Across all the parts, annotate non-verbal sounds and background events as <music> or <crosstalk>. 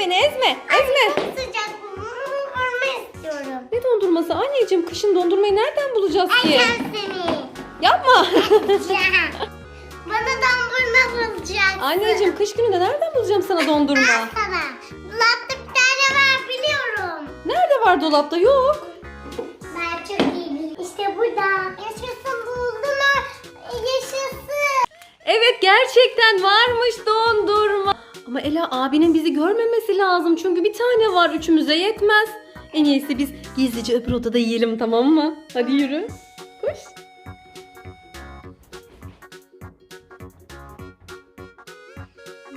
beni ezme. Ezme. Çok sıcak. Görmek istiyorum. Ne dondurması anneciğim? Kışın dondurmayı nereden bulacağız ki? gel seni. Yapma. Ya. <laughs> Bana dondurma bulacaksın. anneciğim kış gününde nereden bulacağım sana dondurma? Al sana. Dolapta bir tane var biliyorum. Nerede var dolapta? Yok. Ben çok iyi biliyorum. İşte burada. Yaşasın buldum. Yaşasın. Evet gerçekten varmış dondurma. Ama Ela abinin bizi görmemesi lazım. Çünkü bir tane var üçümüze yetmez. En iyisi biz gizlice öbür odada yiyelim tamam mı? Hadi yürü. Koş.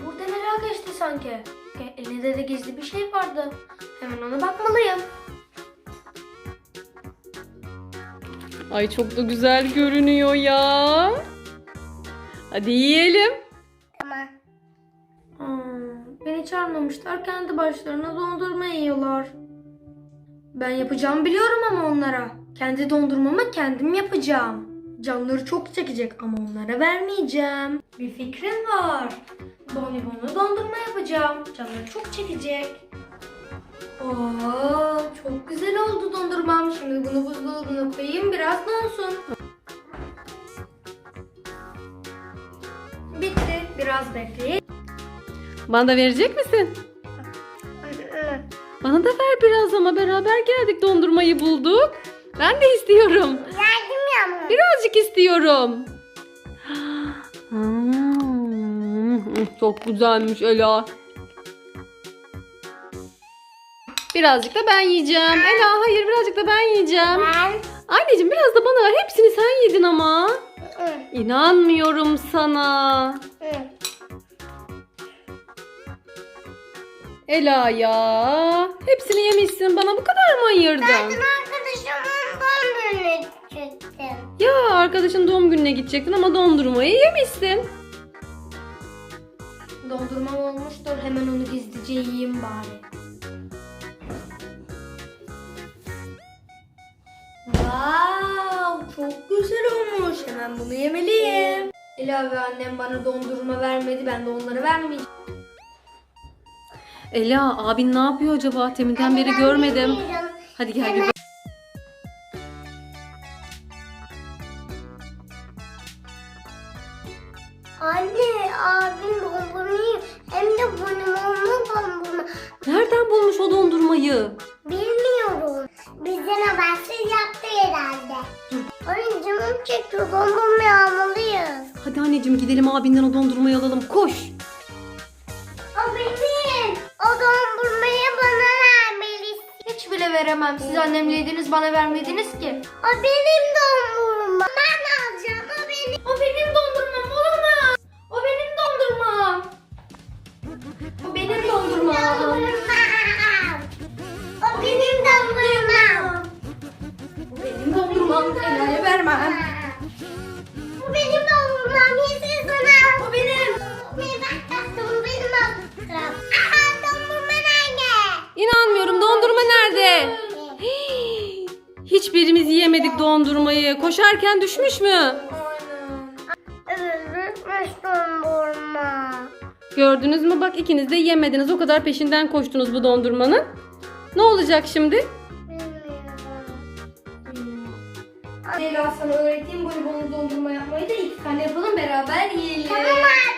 Burada neler geçti sanki? E, Elinde de gizli bir şey vardı. Hemen ona bakmalıyım. Ay çok da güzel görünüyor ya. Hadi yiyelim. Beni çağırmamışlar. Kendi başlarına dondurma yiyorlar. Ben yapacağımı biliyorum ama onlara. Kendi dondurmamı kendim yapacağım. Canları çok çekecek ama onlara vermeyeceğim. Bir fikrim var. Bonibonlu dondurma yapacağım. Canları çok çekecek. Oo, çok güzel oldu dondurmam. Şimdi bunu buzdolabına koyayım biraz donsun. Bitti. Biraz bekleyin. Bana da verecek misin? Bana da ver biraz ama beraber geldik dondurmayı bulduk. Ben de istiyorum. Yardım ya. Birazcık istiyorum. Hmm, çok güzelmiş Ela. Birazcık da ben yiyeceğim. Ela hayır birazcık da ben yiyeceğim. Ben. Anneciğim biraz da bana ver. Hepsini sen yedin ama. İnanmıyorum sana. Ela ya. Hepsini yemişsin. Bana bu kadar mı ayırdın? Zaten arkadaşımın doğum gününe gidecektim. Ya arkadaşın doğum gününe gidecektin ama dondurmayı yemişsin. Dondurmam olmuştur. Hemen onu gizlice yiyeyim bari. Wow, çok güzel olmuş. Hemen bunu yemeliyim. Ela ve annem bana dondurma vermedi. Ben de onlara vermeyeceğim. Ela abin ne yapıyor acaba? Teminden beri görmedim. Hadi gel bak. Anne abim dondurmayı hem de bonibonlu dondurma. Nereden bulmuş o dondurmayı? Bilmiyorum. Bizden habersiz yaptı herhalde. Ay canım çekiyor dondurmayı almalıyız. Hadi anneciğim gidelim abinden o dondurmayı alalım. Koş. Veremem. Siz annemle yediniz bana vermediniz ki. O benim dondurma. Ben alacağım o benim. O benim dondurmam olamaz. O benim dondurmam. O benim dondurmam. Dondurmam. O benim dondurmam. O benim dondurmam. Ela'ya vermem. yemedik dondurmayı. Koşarken düşmüş mü? Gördünüz mü? Bak ikiniz de yemediniz. O kadar peşinden koştunuz bu dondurmanın. Ne olacak şimdi? Leyla sana öğreteyim bonibonlu dondurma yapmayı da iki tane yapalım beraber yiyelim. Tamam abi.